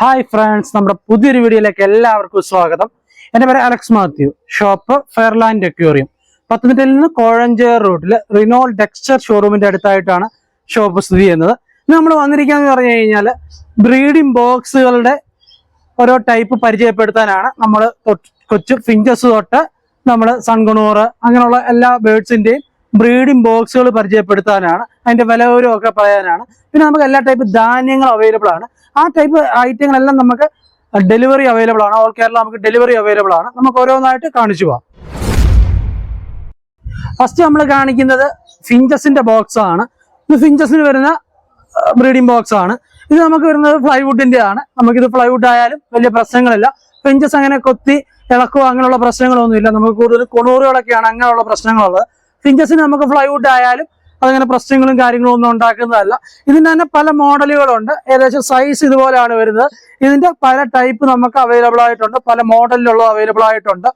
Hi friends നമ്മുടെ പുതിയൊരു വീഡിയോയിലേക്ക് എല്ലാവർക്കും സ്വാഗതം. എന്റെ പേര് Alex Mathew shop Fairland aquarium പത്തനംതിട്ടയിൽ നിന്ന് കോഴഞ്ചേർ റൂട്ടിൽ റിനോൾ ഡെക്സ്റ്റർ ഷോറൂമിന്റെ അടുത്തായിട്ടാണ് ഷോപ്പ് സ്ഥിതി ചെയ്യുന്നത്. നമ്മൾ വന്നിരിക്കുകയെന്ന് പറഞ്ഞു കഴിഞ്ഞാൽ ബ്രീഡിംഗ് ബോക്സുകളുടെ ഓരോ ടൈപ്പ് പരിചയപ്പെടുത്താനാണ്. നമ്മൾ കൊച്ചു ഫിഞ്ചസ് തൊട്ട് നമ്മൾ സൺകുണൂറ് അങ്ങനെയുള്ള എല്ലാ ബേഡ്സിന്റെയും ബ്രീഡിംഗ് ബോക്സുകൾ പരിചയപ്പെടുത്താനാണ്. അതിന്റെ വിലവരും ഒക്കെ പറയാനാണ്. പിന്നെ നമുക്ക് എല്ലാ ടൈപ്പ് ധാന്യങ്ങളും അവൈലബിൾ ആണ്. ആ ടൈപ്പ് ഐറ്റങ്ങളെല്ലാം നമുക്ക് ഡെലിവറി അവൈലബിൾ ആണ്. ഓൾ കേരള നമുക്ക് ഡെലിവറി അവൈലബിൾ ആണ്. നമുക്ക് ഓരോന്നായിട്ട് കാണിച്ചു പോവാം. ഫസ്റ്റ് നമ്മൾ കാണിക്കുന്നത് ഫിഞ്ചസിന്റെ ബോക്സ് ആണ്. ഇത് ഫിഞ്ചസിന് വരുന്ന ബ്രീഡിംഗ് ബോക്സ് ആണ്. ഇത് നമുക്ക് വരുന്നത് ഫ്ലൈവുഡിന്റെ ആണ്. നമുക്കിത് ഫ്ലൈവുഡ് ആയാലും വലിയ പ്രശ്നങ്ങളില്ല. ഫിഞ്ചസ് അങ്ങനെ കൊത്തി ഇളക്കുക അങ്ങനെയുള്ള പ്രശ്നങ്ങളൊന്നുമില്ല. നമുക്ക് കൂടുതൽ കൊണൂറുകളൊക്കെയാണ് അങ്ങനെയുള്ള പ്രശ്നങ്ങളുള്ളത്. ഫിഞ്ചസിന് നമുക്ക് ഫ്ലൈവുഡ് ആയാലും അതങ്ങനെ പ്രശ്നങ്ങളും കാര്യങ്ങളും ഒന്നും ഉണ്ടാക്കുന്നതല്ല. ഇതിന് തന്നെ പല മോഡലുകളുണ്ട്. ഏകദേശം സൈസ് ഇതുപോലെയാണ് വരുന്നത്. ഇതിന്റെ പല ടൈപ്പ് നമുക്ക് അവൈലബിൾ ആയിട്ടുണ്ട്. പല മോഡലിലുള്ള അവൈലബിൾ ആയിട്ടുണ്ട്.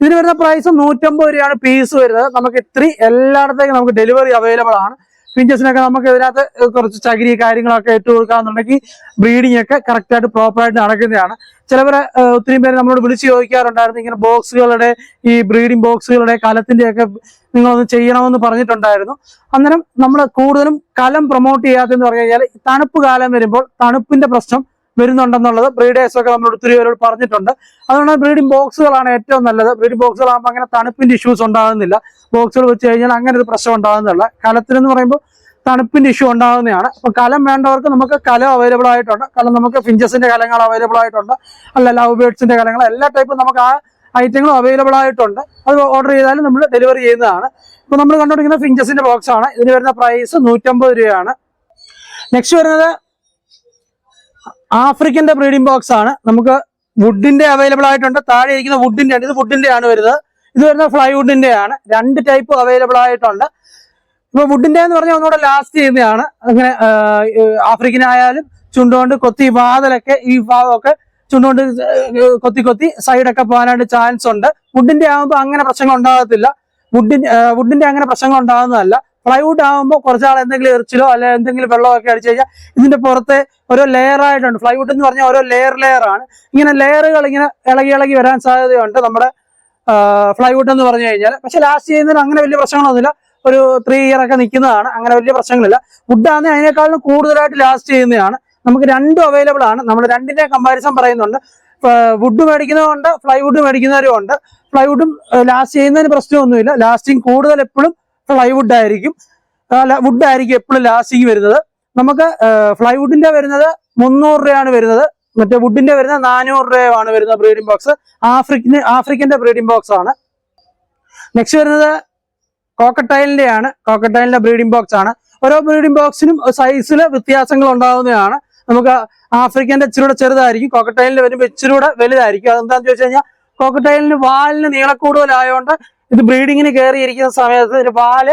ഇതിന് വരുന്ന പ്രൈസ് നൂറ്റമ്പത് രൂപയാണ് പീസ് വരുന്നത്. നമുക്ക് ഇത്രയും എല്ലായിടത്തേക്കും നമുക്ക് ഡെലിവറി അവൈലബിൾ ആണ്. ഫിഞ്ചസിനൊക്കെ നമുക്ക് ഇതിനകത്ത് കുറച്ച് ചകിരി കാര്യങ്ങളൊക്കെ ഇട്ട് കൊടുക്കാന്നുണ്ടെങ്കിൽ ബ്രീഡിംഗ് ഒക്കെ കറക്റ്റ് ആയിട്ട് നടക്കുന്നതാണ്. ചിലവരെ ഒത്തിരി പേര് നമ്മളോട് വിളിച്ച് ചോദിക്കാറുണ്ടായിരുന്നു. ഇങ്ങനെ ബോക്സുകളുടെ ഈ ബ്രീഡിംഗ് ബോക്സുകളുടെ കലത്തിന്റെ ഒക്കെ നിങ്ങളൊന്ന് ചെയ്യണമെന്ന് പറഞ്ഞിട്ടുണ്ടായിരുന്നു. അന്നേരം നമ്മൾ കൂടുതലും കലം പ്രൊമോട്ട് ചെയ്യാത്തെന്ന് പറഞ്ഞു കഴിഞ്ഞാൽ തണുപ്പ് കാലം വരുമ്പോൾ തണുപ്പിന്റെ പ്രശ്നം വരുന്നുണ്ടെന്നുള്ളത് ബ്രീഡേഴ്സ് ഒക്കെ നമ്മൾ ഒത്തിരി പേരോട് പറഞ്ഞിട്ടുണ്ട്. അതുകൊണ്ട് ബ്രീഡിംഗ് ബോക്സുകളാണ് ഏറ്റവും നല്ലത്. ബ്രീഡിംഗ് ബോക്സുകളാകുമ്പോൾ അങ്ങനെ തണുപ്പിന്റെ ഇഷ്യൂസ് ഉണ്ടാകുന്നില്ല. ബോക്സുകൾ വെച്ച് കഴിഞ്ഞാൽ അങ്ങനെ ഒരു പ്രശ്നം ഉണ്ടാകുന്നില്ല. കലത്തിനെന്ന് പറയുമ്പോൾ തണുപ്പിന്റെ ഇഷ്യൂ ഉണ്ടാകുന്നതാണ്. അപ്പൊ കലം വേണ്ടവർക്ക് നമുക്ക് കലം അവൈലബിൾ ആയിട്ടുണ്ട്. കലം നമുക്ക് ഫിഞ്ചസിന്റെ കലങ്ങൾ അവൈലബിൾ ആയിട്ടുണ്ട്. അല്ല ലവ് ബേർഡ്സിന്റെ കലങ്ങൾ എല്ലാ ടൈപ്പും നമുക്ക് ആ ഐറ്റങ്ങളും അവൈലബിൾ ആയിട്ടുണ്ട്. അത് ഓർഡർ ചെയ്താലും നമ്മൾ ഡെലിവറി ചെയ്യുന്നതാണ്. ഇപ്പൊ നമ്മൾ കണ്ടുപിടിക്കുന്ന ഫിഞ്ചസിന്റെ ബോക്സ് ആണ്. ഇതിന് വരുന്ന പ്രൈസ് നൂറ്റമ്പത് രൂപയാണ്. നെക്സ്റ്റ് വരുന്നത് ആഫ്രിക്കന്റെ ബ്രീഡിംഗ് ബോക്സ് ആണ്. നമുക്ക് വുഡിന്റെ അവൈലബിൾ ആയിട്ടുണ്ട്. താഴെ ഇരിക്കുന്ന വുഡിന്റെ ആണ്. ഇത് വുഡിന്റെ ആണ് വരുന്നത്. ഇത് വരുന്നത് ഫ്ലൈവുഡിന്റെ ആണ്. രണ്ട് ടൈപ്പ് അവൈലബിൾ ആയിട്ടുണ്ട്. ഇപ്പൊ വുഡിന്റെ എന്ന് പറഞ്ഞാൽ ഒന്നുകൂടെ ലാസ്റ്റ് ചെയ്യുന്നതാണ്. അങ്ങനെ ആഫ്രിക്കൻ ആയാലും ചുണ്ടുകൊണ്ട് കൊത്തി വാതിലൊക്കെ ഈ ഭാഗമൊക്കെ ചുണ്ടുകൊണ്ട് കൊത്തി കൊത്തി സൈഡൊക്കെ പോകാനായിട്ട് ചാൻസ് ഉണ്ട്. വുഡിന്റെ ആകുമ്പോൾ അങ്ങനെ പ്രശ്നങ്ങൾ ഉണ്ടാകത്തില്ല. വുഡിന്റെ വുഡിന്റെ അങ്ങനെ പ്രശ്നങ്ങൾ ഉണ്ടാകുന്നതല്ല. പ്ലൈവുഡ് ആകുമ്പോൾ കുറച്ചാൾ എന്തെങ്കിലും എറിച്ചിലോ അല്ലെ എന്തെങ്കിലും വെള്ളമോ ഒക്കെ അടിച്ചു കഴിഞ്ഞാൽ ഇതിന്റെ പുറത്തെ ഓരോ ലെയർ ആയിട്ടുണ്ട്. ഫ്ലൈവുഡ് എന്ന് പറഞ്ഞാൽ ഓരോ ലെയർ ലെയർ ആണ്. ഇങ്ങനെ ലെയറുകൾ ഇങ്ങനെ ഇളകി ഇളകി വരാൻ സാധ്യതയുണ്ട് നമ്മുടെ ഫ്ലൈവുഡ് എന്ന് പറഞ്ഞു കഴിഞ്ഞാൽ പക്ഷെ ലാസ്റ്റ് ചെയ്യുന്നതിന് അങ്ങനെ വലിയ പ്രശ്നങ്ങളൊന്നുമില്ല. ഒരു ത്രീ ഇയർ ഒക്കെ നിൽക്കുന്നതാണ്. അങ്ങനെ വലിയ പ്രശ്നങ്ങളില്ല. വുഡ് ആണെങ്കിൽ അതിനേക്കാളും കൂടുതലായിട്ട് ലാസ്റ്റ് ചെയ്യുന്നതാണ്. നമുക്ക് രണ്ടും അവൈലബിൾ ആണ്. നമ്മൾ രണ്ടിന്റെ കമ്പാരിസൺ പറയുന്നുണ്ട്. വുഡ് മേടിക്കുന്നവരുണ്ട് ഫ്ലൈവുഡ് മേടിക്കുന്നവരും ഉണ്ട് ഫ്ലൈവുഡും ലാസ്റ്റ് ചെയ്യുന്നതിന് പ്രശ്നമൊന്നുമില്ല. ലാസ്റ്റിംഗ് കൂടുതൽ എപ്പോഴും ഫ്ലൈവുഡ് ആയിരിക്കും. വുഡ് ആയിരിക്കും എപ്പോഴും ലാസ്റ്റിങ് വരുന്നത്. നമുക്ക് ഫ്ലൈവുഡിന്റെ വരുന്നത് മുന്നൂറ് രൂപയാണ് വരുന്നത്. മറ്റേ വുഡിന്റെ വരുന്നത് നാനൂറ് രൂപയാണ് വരുന്നത് ബ്രീഡിംഗ് ബോക്സ് ആഫ്രിക്കൻ ആഫ്രിക്കന്റെ ബ്രീഡിംഗ് ബോക്സ് ആണ്. നെക്സ്റ്റ് വരുന്നത് കോക്കട്ടൈലിന്റെ ആണ്. കോക്കട്ടൈലിന്റെ ബ്രീഡിംഗ് ബോക്സ് ആണ്. ഓരോ ബ്രീഡിംഗ് ബോക്സിനും സൈസിൽ വ്യത്യാസങ്ങൾ ഉണ്ടാകുന്നതാണ് നമുക്ക് ആഫ്രിക്കന്റെ ഇച്ചിരൂടെ ചെറുതായിരിക്കും. കോക്കട്ടൈലിന്റെ വരുമ്പോൾ ഇച്ചിരൂടെ വലുതായിരിക്കും. അതെന്താണെന്ന് ചോദിച്ചു കഴിഞ്ഞാൽ കോക്കട്ടൈലിന് വാലിന് നീളക്കൂടുതലായതുകൊണ്ട് ഇത് ബ്രീഡിങ്ങിന് കയറിയിരിക്കുന്ന സമയത്ത് ഇതിന്റെ വാൽ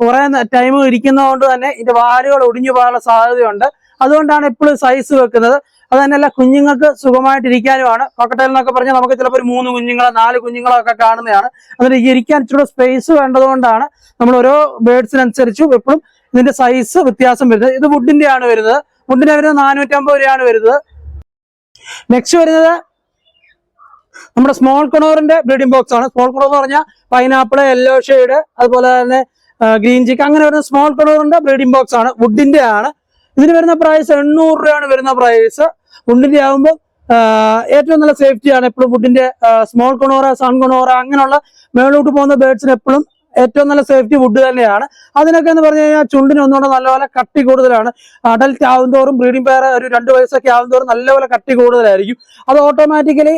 കുറെ ടൈം ഇരിക്കുന്നതുകൊണ്ട് തന്നെ ഇതിന്റെ വാലുകൾ ഒടിഞ്ഞു പോകാനുള്ള സാധ്യതയുണ്ട്. അതുകൊണ്ടാണ് എപ്പോഴും സൈസ് വെക്കുന്നത്. അത് തന്നെയല്ല കുഞ്ഞുങ്ങൾക്ക് സുഖമായിട്ടിരിക്കാനുമാണ് കോക്കട്ടയിൽ എന്നൊക്കെ പറഞ്ഞാൽ നമുക്ക് ചിലപ്പോൾ ഒരു മൂന്ന് കുഞ്ഞുങ്ങളോ നാല് കുഞ്ഞുങ്ങളോ ഒക്കെ കാണുന്നതാണ്. അതിന് ഇരിക്കാൻ ഇച്ചിരി സ്പേസ് വേണ്ടതുകൊണ്ടാണ് നമ്മൾ ഓരോ ബേഡ്സിനനുസരിച്ചും എപ്പോഴും ഇതിന്റെ സൈസ് വ്യത്യാസം വരുന്നത്. ഇത് വുഡിന്റെ ആണ് വരുന്നത്. വുഡിന്റെ വരുന്നത് നാനൂറ്റമ്പത് രൂപയാണ് വരുന്നത്. നെക്സ്റ്റ് വരുന്നത് നമ്മുടെ സ്മോൾ കൊണോറിന്റെ ബ്രീഡിംഗ് ബോക്സ് ആണ്. സ്മോൾ കൊണോർ എന്ന് പറഞ്ഞാൽ പൈനാപ്പിൾ യെല്ലോ ഷെയ്ഡ് അതുപോലെ തന്നെ ഗ്രീൻ ചിക്ക് അങ്ങനെ വരുന്ന സ്മോൾ കൊണോറിന്റെ ബ്രീഡിംഗ് ബോക്സ് ആണ്. വുഡിന്റെ ആണ്. ഇതിന് വരുന്ന പ്രൈസ് എണ്ണൂറ് രൂപയാണ് വരുന്ന പ്രൈസ്. വുഡിന്റെ ആകുമ്പോൾ ഏറ്റവും നല്ല സേഫ്റ്റിയാണ് എപ്പോഴും വുഡിന്റെ സ്മോൾ കൊണോറ സൺ കൊണോറ അങ്ങനെയുള്ള മേളോട്ട് പോകുന്ന ബേർഡ്സിന് എപ്പോഴും ഏറ്റവും നല്ല സേഫ്റ്റി വുഡ് തന്നെയാണ്. അതിനൊക്കെ എന്ന് പറഞ്ഞു കഴിഞ്ഞാൽ ചുണ്ടിന് ഒന്നുകൂടെ നല്ലപോലെ കട്ടി കൂടുതലാണ്. അഡൽറ്റ് ആവുന്തോറും ബ്രീഡിംഗ് പെയർ ഒരു രണ്ട് വയസ്സൊക്കെ ആവുന്തോറും നല്ലപോലെ കട്ടി കൂടുതലായിരിക്കും. അത് ഓട്ടോമാറ്റിക്കലി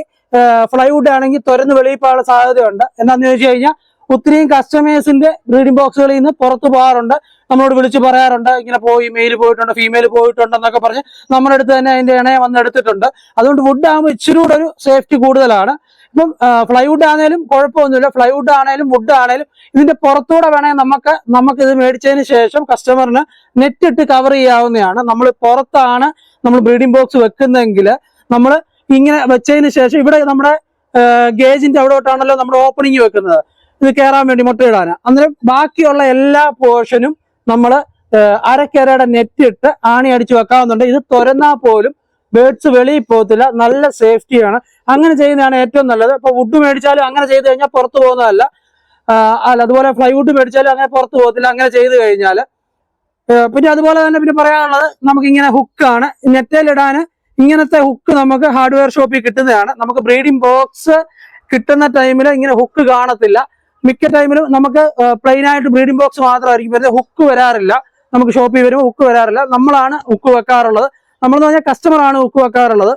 ഫ്ലൈവുഡ് ആണെങ്കിൽ തുരന്ന് വെളിയിപ്പോകാനുള്ള സാധ്യതയുണ്ട്. എന്താണെന്ന് ചോദിച്ചു കഴിഞ്ഞാൽ ഒത്തിരിയും കസ്റ്റമേഴ്സിന്റെ ബ്രീഡിംഗ് ബോക്സുകളിൽ നിന്ന് പുറത്തു പോകാറുണ്ട്. നമ്മളോട് വിളിച്ച് പറയാറുണ്ട്. ഇങ്ങനെ പോയി മെയിൽ പോയിട്ടുണ്ട് ഫീമെയിൽ പോയിട്ടുണ്ട് എന്നൊക്കെ പറഞ്ഞ് നമ്മുടെ അടുത്ത് തന്നെ അതിന്റെ ഇണയെ വന്ന് എടുത്തിട്ടുണ്ട്. അതുകൊണ്ട് വുഡ് ആകുമ്പോൾ ഇച്ചിരി കൂടെ ഒരു സേഫ്റ്റി കൂടുതലാണ്. ഇപ്പം ഫ്ലൈവുഡ് ആണേലും കുഴപ്പമൊന്നുമില്ല. ഫ്ലൈവുഡ് ആണേലും വുഡ് ആണേലും ഇതിന്റെ പുറത്തൂടെ വേണേൽ നമുക്ക് നമുക്ക് ഇത് മേടിച്ചതിന് ശേഷം കസ്റ്റമറിന് നെറ്റ് ഇട്ട് കവർ ചെയ്യാവുന്നതാണ്. നമ്മൾ പുറത്താണ് നമ്മൾ ബ്രീഡിംഗ് ബോക്സ് വെക്കുന്നതെങ്കിൽ നമ്മൾ ഇങ്ങനെ വെച്ചതിന് ശേഷം ഇവിടെ നമ്മുടെ ഗേജിന്റെ അവിടോട്ടാണല്ലോ നമ്മൾ ഓപ്പണിങ് വെക്കുന്നത്. ഇത് കയറാൻ വേണ്ടി മുട്ടയിടാന്. അന്നേരം ബാക്കിയുള്ള എല്ലാ പോർഷനും നമ്മൾ അരക്കരയുടെ നെറ്റ് ഇട്ട് ആണി അടിച്ച് വെക്കാവുന്നുണ്ട്. ഇത് തുരന്നാൽ പോലും ബേഡ്സ് വെളിയിൽ പോകത്തില്ല. നല്ല സേഫ്റ്റിയാണ് അങ്ങനെ ചെയ്യുന്നതാണ് ഏറ്റവും നല്ലത്. ഇപ്പൊ വുഡ് മേടിച്ചാലും അങ്ങനെ ചെയ്ത് കഴിഞ്ഞാൽ പുറത്തു പോകുന്നതല്ല. അല്ല അതുപോലെ ഫ്ലൈവുഡ് മേടിച്ചാലും അങ്ങനെ പുറത്തു പോകത്തില്ല. അങ്ങനെ ചെയ്ത് കഴിഞ്ഞാൽ പിന്നെ അതുപോലെ തന്നെ പിന്നെ പറയാനുള്ളത് നമുക്ക് ഇങ്ങനെ ഹുക്കാണ് നെറ്റയിലിടാൻ ഇങ്ങനത്തെ ഹുക്ക് നമുക്ക് ഹാർഡ്വെയർ ഷോപ്പിൽ കിട്ടുന്നതാണ്. നമുക്ക് ബ്രീഡിംഗ് ബോക്സ് കിട്ടുന്ന ടൈമിൽ ഇങ്ങനെ ഹുക്ക് കാണത്തില്ല. മിക്ക ടൈമിലും നമുക്ക് പ്ലെയിൻ ആയിട്ട് ബ്രീഡിംഗ് ബോക്സ് മാത്രമായിരിക്കും വരുന്നത്. ഹുക്ക് വരാറില്ല. നമുക്ക് ഷോപ്പിൽ വരുമ്പോൾ ഹുക്ക് വരാറില്ല. നമ്മളാണ് ഹുക്ക് വെക്കാറുള്ളത്. നമ്മളെന്ന് പറഞ്ഞാൽ കസ്റ്റമറാണ് ഹുക്ക് വെക്കാറുള്ളത്.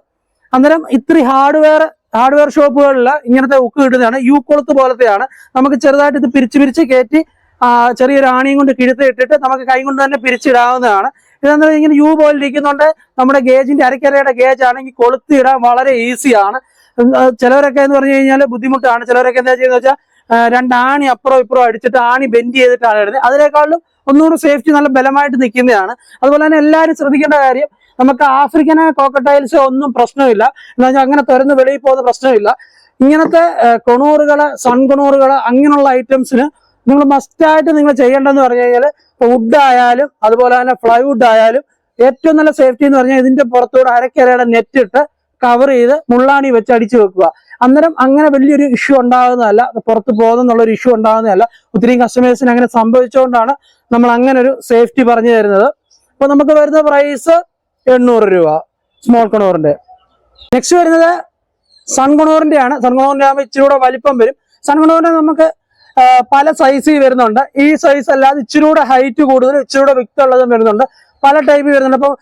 അന്നേരം ഇത്ര ഹാർഡ്വെയർ ഹാർഡ്വെയർ ഷോപ്പുകളിൽ ഇങ്ങനത്തെ ഹുക്ക് കിട്ടുന്നതാണ്. യു കൊളുത്ത് പോലത്തെയാണ്. നമുക്ക് ചെറുതായിട്ട് ഇത് പിരിച്ച് പിരിച്ച് കയറ്റി ചെറിയൊരു ആണിയും കൊണ്ട് കിഴുത്ത് ഇട്ടിട്ട് നമുക്ക് കൈ കൊണ്ട് തന്നെ പിരിച്ചിടാവുന്നതാണ്. ഇതെന്താ ഇങ്ങനെ യു പോലെ ഇരിക്കുന്നുണ്ട്. നമ്മുടെ ഗേജിന്റെ അരക്കരയുടെ ഗേജ് ആണെങ്കിൽ കൊളുത്തി ഇടാൻ വളരെ ഈസിയാണ് ചിലവരൊക്കെ എന്ന് പറഞ്ഞു കഴിഞ്ഞാൽ ബുദ്ധിമുട്ടാണ്. ചിലവരൊക്കെ എന്താ ചെയ്യുന്നത് വെച്ചാൽ രണ്ടാണി അപ്പുറം ഇപ്പുറം അടിച്ചിട്ട് ആണി ബെൻഡ് ചെയ്തിട്ടാണ് ഇടുന്നത്. അതിനേക്കാളും ഒന്നുകൂടെ സേഫ്റ്റി നല്ല ബലമായിട്ട് നിൽക്കുന്നതാണ്. അതുപോലെ തന്നെ എല്ലാവരും ശ്രദ്ധിക്കേണ്ട കാര്യം നമുക്ക് ആഫ്രിക്കൻ കോക്കട്ടൈൽസ് ഒന്നും പ്രശ്നമില്ല. എന്ന് വെച്ചാൽ അങ്ങനെ തുറന്ന് വെളിയിൽ പോകുന്ന പ്രശ്നമില്ല. ഇങ്ങനത്തെ കൊണൂറുകൾ സൺകൊണൂറുകൾ അങ്ങനെയുള്ള ഐറ്റംസിന് നിങ്ങൾ മസ്റ്റായിട്ട് നിങ്ങൾ ചെയ്യേണ്ടതെന്ന് പറഞ്ഞു കഴിഞ്ഞാൽ വുഡ് ആയാലും അതുപോലെ തന്നെ ഫ്ലൈവുഡ് ആയാലും ഏറ്റവും നല്ല സേഫ്റ്റി എന്ന് പറഞ്ഞാൽ ഇതിന്റെ പുറത്തൂടെ അരക്കരയുടെ നെറ്റ് ഇട്ട് കവർ ചെയ്ത് മുള്ളാണി വെച്ച് അടിച്ചു വെക്കുക. അന്നേരം അങ്ങനെ വലിയൊരു ഇഷ്യൂ ഉണ്ടാകുന്നതല്ല പുറത്ത് പോകുന്നുള്ള ഒരു ഇഷ്യൂ ഉണ്ടാകുന്നതല്ല. ഒത്തിരി കസ്റ്റമേഴ്സിന് അങ്ങനെ സംഭവിച്ചുകൊണ്ടാണ് നമ്മൾ അങ്ങനെ ഒരു സേഫ്റ്റി പറഞ്ഞു തരുന്നത്. അപ്പൊ നമുക്ക് വരുന്ന പ്രൈസ് എണ്ണൂറ് രൂപ സ്മോൾ കണോറിന്റെ. നെക്സ്റ്റ് വരുന്നത് സൺകണോറിന്റെ ആണ് സൺകണോറിന്റെ ആകുമ്പോൾ ഇച്ചിരി കൂടെ വലിപ്പം വരും. സൺകണോറിന്റെ നമുക്ക് പല സൈസിൽ വരുന്നുണ്ട്. ഈ സൈസ് അല്ലാതെ ഇച്ചിരി കൂടെ ഹൈറ്റ് കൂടുതൽ ഇച്ചിരി കൂടെ വിക്ത് ഉള്ളതും വരുന്നുണ്ട്. പല ടൈപ്പ് വരുന്നുണ്ട്. അപ്പോൾ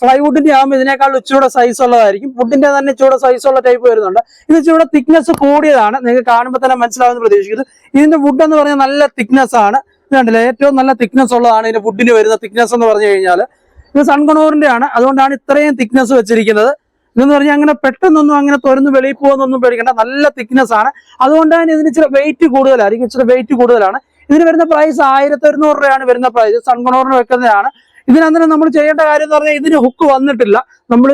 ഫ്ലൈവുഡിന്റെ ആകുമ്പോൾ ഇതിനേക്കാൾ ഇച്ചിരി കൂടെ സൈസ് ഉള്ളതായിരിക്കും. വുഡിന്റെ തന്നെ ഇച്ചിരി കൂടെ സൈസ് ഉള്ള ടൈപ്പ് വരുന്നുണ്ട്. ഇത് ഇച്ചിരി കൂടെ തിക്നെസ് കൂടിയതാണ്. നിങ്ങൾക്ക് കാണുമ്പോൾ തന്നെ മനസ്സിലാവുമെന്ന് പ്രതീക്ഷിക്കുന്നു. ഇതിന്റെ വുഡ് എന്ന് പറഞ്ഞാൽ നല്ല തിക്നെസ് ആണ്. കണ്ടില്ലേ? ഏറ്റവും നല്ല തിക്നെസ് ഉള്ളതാണ് ഇതിന്റെ വുഡിന് വരുന്ന തിക്നെസ് എന്ന് പറഞ്ഞു കഴിഞ്ഞാൽ ഇത് സൺകണോറിന്റെ ആണ് അതുകൊണ്ടാണ് ഇത്രയും തിക്നെസ് വെച്ചിരിക്കുന്നത്. ഇതെന്ന് പറഞ്ഞാൽ അങ്ങനെ പെട്ടെന്നൊന്നും അങ്ങനെ തുറന്ന് വെളിയിൽ പോകുന്നൊന്നും പേടിക്കേണ്ട. നല്ല തിക്നെസ് ആണ്. അതുകൊണ്ട് തന്നെ ഇതിന് ഇച്ചിരി വെയിറ്റ് കൂടുതലായിരിക്കും. ഇച്ചിരി വെയിറ്റ് കൂടുതലാണ്. ഇതിന് വരുന്ന പ്രൈസ് ആയിരത്തി ഒരുന്നൂറ് രൂപയാണ് വരുന്ന പ്രൈസ് സൺഗണോറിന് വെക്കുന്നതാണ് ഇതിനന്നേരം നമ്മൾ ചെയ്യേണ്ട കാര്യം എന്ന് പറഞ്ഞാൽ ഇതിന് ഹുക്ക് വന്നിട്ടില്ല. നമ്മൾ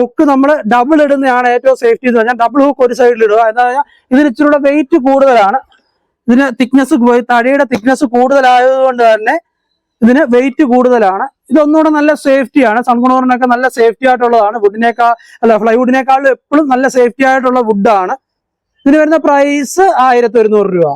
ഹുക്ക് നമ്മൾ ഡബിൾ ഇടുന്നതാണ് ഏറ്റവും സേഫ്റ്റി എന്ന് പറഞ്ഞാൽ ഡബിൾ ഹുക്ക് ഒരു സൈഡിൽ ഇടുക. എന്താ പറഞ്ഞാൽ ഇതിന് ഇച്ചിരി വെയിറ്റ് കൂടുതലാണ്. ഇതിന് തിക്നെസ് തടിയുടെ തിക്നെസ് കൂടുതലായതുകൊണ്ട് തന്നെ ഇതിന് വെയിറ്റ് കൂടുതലാണ്. ഇതൊന്നുകൂടെ നല്ല സേഫ്റ്റിയാണ് സൺകുണോറിനൊക്കെ നല്ല സേഫ്റ്റി ആയിട്ടുള്ളതാണ്. വുഡിനേക്കാൾ അല്ല ഫ്ലൈവുഡിനേക്കാൾ എപ്പോഴും നല്ല സേഫ്റ്റി ആയിട്ടുള്ള വുഡാണ് ഇതിന് വരുന്ന പ്രൈസ് ആയിരത്തി ഒരുന്നൂറ് രൂപ.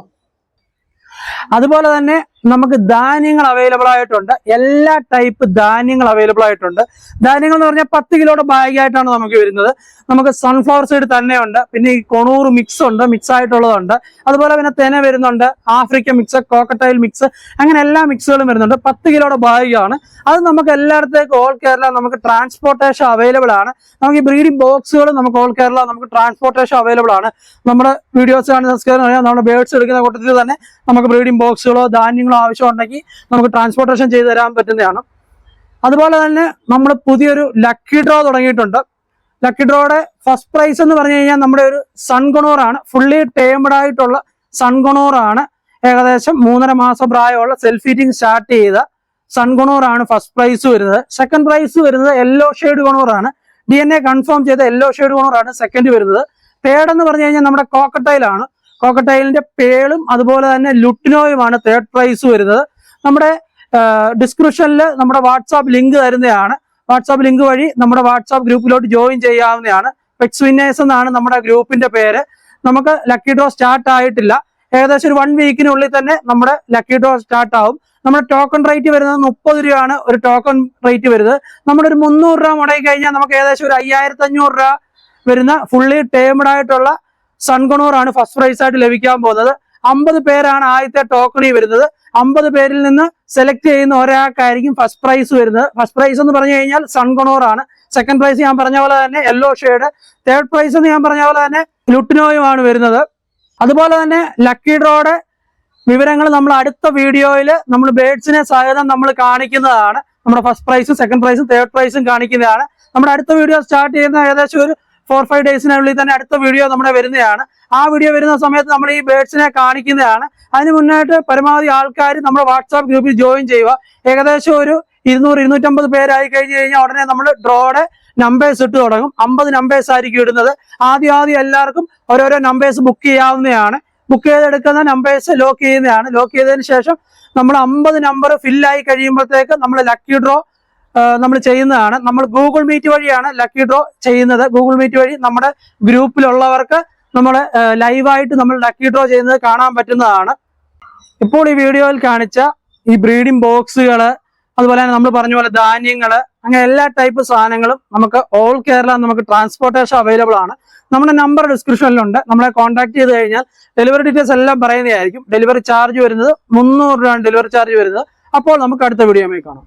അതുപോലെ തന്നെ നമുക്ക് ധാന്യങ്ങൾ അവൈലബിൾ ആയിട്ടുണ്ട്. എല്ലാ ടൈപ്പ് ധാന്യങ്ങൾ അവൈലബിൾ ആയിട്ടുണ്ട്. ധാന്യങ്ങൾ എന്ന് പറഞ്ഞാൽ പത്ത് കിലോയുടെ ബാഗായിട്ടാണ് നമുക്ക് വരുന്നത്. നമുക്ക് സൺഫ്ലവർ സീഡ് തന്നെയുണ്ട് പിന്നെ ഈ കൊണൂർ മിക്സ് ഉണ്ട് മിക്സ് ആയിട്ടുള്ളതുണ്ട്. അതുപോലെ പിന്നെ തെന വരുന്നുണ്ട് ആഫ്രിക്ക മിക്സ് കോക്കട്ടൈൽ മിക്സ് അങ്ങനെ എല്ലാ മിക്സുകളും വരുന്നുണ്ട്. പത്ത് കിലോയുടെ ബാഗാണ് അത് നമുക്ക് എല്ലായിടത്തേക്കും ഓൾ കേരള നമുക്ക് ട്രാൻസ്പോർട്ടേഷൻ അവൈലബിൾ ആണ്. നമുക്ക് ഈ ബ്രീഡിംഗ് ബോക്സുകൾ നമുക്ക് ഓൾ കേരള നമുക്ക് ട്രാൻസ്പോർട്ടേഷൻ അവൈലബിൾ ആണ്. നമ്മുടെ വീഡിയോസ് കാണുന്ന അറിയാം നമ്മുടെ ബേഡ്സ് എടുക്കുന്ന കൂട്ടത്തിൽ തന്നെ നമുക്ക് ബ്രീഡിംഗ് ബോക്സുകളോ ധാന്യങ്ങളോ ആവശ്യമുണ്ടെങ്കിൽ നമുക്ക് ട്രാൻസ്പോർട്ടേഷൻ ചെയ്തു തരാൻ പറ്റുന്നതാണ്. അതുപോലെ തന്നെ നമ്മൾ പുതിയൊരു ലക്കി ഡ്രോ തുടങ്ങിയിട്ടുണ്ട്. ലക്കി ഡ്രോയുടെ ഫസ്റ്റ് പ്രൈസ് എന്ന് പറഞ്ഞു കഴിഞ്ഞാൽ നമ്മുടെ ഒരു സൺഗുണോറാണ് ഫുള്ളി ടേംഡ് ആയിട്ടുള്ള സൺഗുണോറാണ് ഏകദേശം മൂന്നര മാസം പ്രായമുള്ള സെൽഫ് ഹീറ്റിംഗ് സ്റ്റാർട്ട് ചെയ്ത സൺഗുണോറാണ് ഫസ്റ്റ് പ്രൈസ് വരുന്നത്. സെക്കൻഡ് പ്രൈസ് വരുന്നത് യെല്ലോ ഷെയ്ഡ് ഗുണോറാണ് ഡി എൻ എ കൺഫേം ചെയ്ത യെല്ലോ ഷെയ്ഡ് ഗുണോറാണ് സെക്കൻഡ് വരുന്നത്. തേർഡ് എന്ന് പറഞ്ഞു കഴിഞ്ഞാൽ നമ്മുടെ കോക്കട്ടൈലാണ് കോക്കട്ടൈലിന്റെ പേളും അതുപോലെ തന്നെ ലുട്ടിനോയുമാണ് തേർഡ് പ്രൈസ് വരുന്നത്. നമ്മുടെ ഡിസ്ക്രിപ്ഷനിൽ നമ്മുടെ വാട്സാപ്പ് ലിങ്ക് തരുന്നതാണ്. വാട്സാപ്പ് ലിങ്ക് വഴി നമ്മുടെ വാട്സാപ്പ് ഗ്രൂപ്പിലോട്ട് ജോയിൻ ചെയ്യാവുന്നതാണ്. പെക്സ് വിന്നേഴ്സ് എന്നാണ് നമ്മുടെ ഗ്രൂപ്പിന്റെ പേര്. നമുക്ക് ലക്കി ഡ്രോ സ്റ്റാർട്ട് ആയിട്ടില്ല. ഏകദേശം ഒരു വൺ വീക്കിനുള്ളിൽ തന്നെ നമ്മുടെ ലക്കി ഡ്രോ സ്റ്റാർട്ട് ആവും. നമ്മുടെ ടോക്കൺ റേറ്റ് വരുന്നത് മുപ്പത് രൂപയാണ് ഒരു ടോക്കൺ റേറ്റ് വരുന്നത്. നമ്മുടെ ഒരു മുന്നൂറ് രൂപ മുടക്കി കഴിഞ്ഞാൽ നമുക്ക് ഏകദേശം ഒരു അയ്യായിരത്തി അഞ്ഞൂറ് രൂപ വരുന്ന ഫുള്ളി ടേംഡ് ആയിട്ടുള്ള സൺകണൂറാണ് ഫസ്റ്റ് പ്രൈസ് ആയിട്ട് ലഭിക്കാൻ പോകുന്നത്. അമ്പത് പേരാണ് ആദ്യത്തെ ടോക്കണി വരുന്നത്. അമ്പത് പേരിൽ നിന്ന് സെലക്ട് ചെയ്യുന്ന ഒരാൾക്കായിരിക്കും ഫസ്റ്റ് പ്രൈസ് വരുന്നത്. ഫസ്റ്റ് പ്രൈസ് എന്ന് പറഞ്ഞു കഴിഞ്ഞാൽ സൺഗണോർ ആണ് സെക്കൻഡ് പ്രൈസ് ഞാൻ പറഞ്ഞ പോലെ തന്നെ യെല്ലോ ഷെയ്ഡ് തേർഡ് പ്രൈസ് എന്ന് ഞാൻ പറഞ്ഞ പോലെ തന്നെ ലുട്ടിനോയുമാണ് വരുന്നത്. അതുപോലെ തന്നെ ലക്കി ഡ്രോയുടെ വിവരങ്ങൾ നമ്മൾ അടുത്ത വീഡിയോയിൽ നമ്മൾ ബേഡ്സിനെ സഹിതം നമ്മൾ കാണിക്കുന്നതാണ്. നമ്മുടെ ഫസ്റ്റ് പ്രൈസും സെക്കൻഡ് പ്രൈസും തേർഡ് പ്രൈസും കാണിക്കുന്നതാണ്. നമ്മുടെ അടുത്ത വീഡിയോ സ്റ്റാർട്ട് ചെയ്യുന്ന ഏകദേശം ഒരു ഫോർ ഫൈവ് ഡേയ്സിനുള്ളിൽ തന്നെ അടുത്ത വീഡിയോ നമ്മുടെ വരുന്നതാണ്. ആ വീഡിയോ വരുന്ന സമയത്ത് നമ്മൾ ഈ ബേഡ്സിനെ കാണിക്കുന്നതാണ്. അതിന് മുന്നായിട്ട് പരമാവധി ആൾക്കാർ നമ്മുടെ വാട്സാപ്പ് ഗ്രൂപ്പിൽ ജോയിൻ ചെയ്യുക. ഏകദേശം ഒരു ഇരുന്നൂറ് ഇരുന്നൂറ്റമ്പത് പേരായി കഴിഞ്ഞു കഴിഞ്ഞാൽ ഉടനെ നമ്മൾ ഡ്രോയുടെ നമ്പേഴ്സ് ഇട്ട് തുടങ്ങും. അമ്പത് നമ്പേഴ്സ് ആയിരിക്കും ഇടുന്നത്. ആദ്യം ആദ്യം എല്ലാവർക്കും ഓരോരോ നമ്പേഴ്സ് ബുക്ക് ചെയ്യാവുന്നതാണ്. ബുക്ക് ചെയ്തെടുക്കുന്ന നമ്പേഴ്സ് ലോക്ക് ചെയ്യുന്നതാണ്. ലോക്ക് ചെയ്തതിന് ശേഷം നമ്മൾ അമ്പത് നമ്പർ ഫില്ലായി കഴിയുമ്പോഴത്തേക്ക് നമ്മൾ ലക്കി ഡ്രോ നമ്മൾ ചെയ്യുന്നതാണ്. നമ്മൾ ഗൂഗിൾ മീറ്റ് വഴിയാണ് ലക്കി ഡ്രോ ചെയ്യുന്നത്. ഗൂഗിൾ മീറ്റ് വഴി നമ്മുടെ ഗ്രൂപ്പിലുള്ളവർക്ക് നമ്മൾ ലൈവായിട്ട് നമ്മൾ ലക്കി ഡ്രോ ചെയ്യുന്നത് കാണാൻ പറ്റുന്നതാണ്. ഇപ്പോൾ ഈ വീഡിയോയിൽ കാണിച്ച ഈ ബ്രീഡിംഗ് ബോക്സുകൾ അതുപോലെ തന്നെ നമ്മൾ പറഞ്ഞ പോലെ ധാന്യങ്ങൾ അങ്ങനെ എല്ലാ ടൈപ്പ് സാധനങ്ങളും നമുക്ക് ഓൾ കേരള നമുക്ക് ട്രാൻസ്പോർട്ടേഷൻ അവൈലബിൾ ആണ്. നമ്മുടെ നമ്പർ ഡിസ്ക്രിപ്ഷനിലുണ്ട് നമ്മളെ കോൺടാക്ട് ചെയ്ത് കഴിഞ്ഞാൽ ഡെലിവറി ഡീറ്റെയിൽസ് എല്ലാം പറയുന്നതായിരിക്കും. ഡെലിവറി ചാർജ് വരുന്നത് മുന്നൂറ് രൂപയാണ് ഡെലിവറി ചാർജ് വരുന്നത്. അപ്പോൾ നമുക്ക് അടുത്ത വീഡിയോയിൽ കാണാം.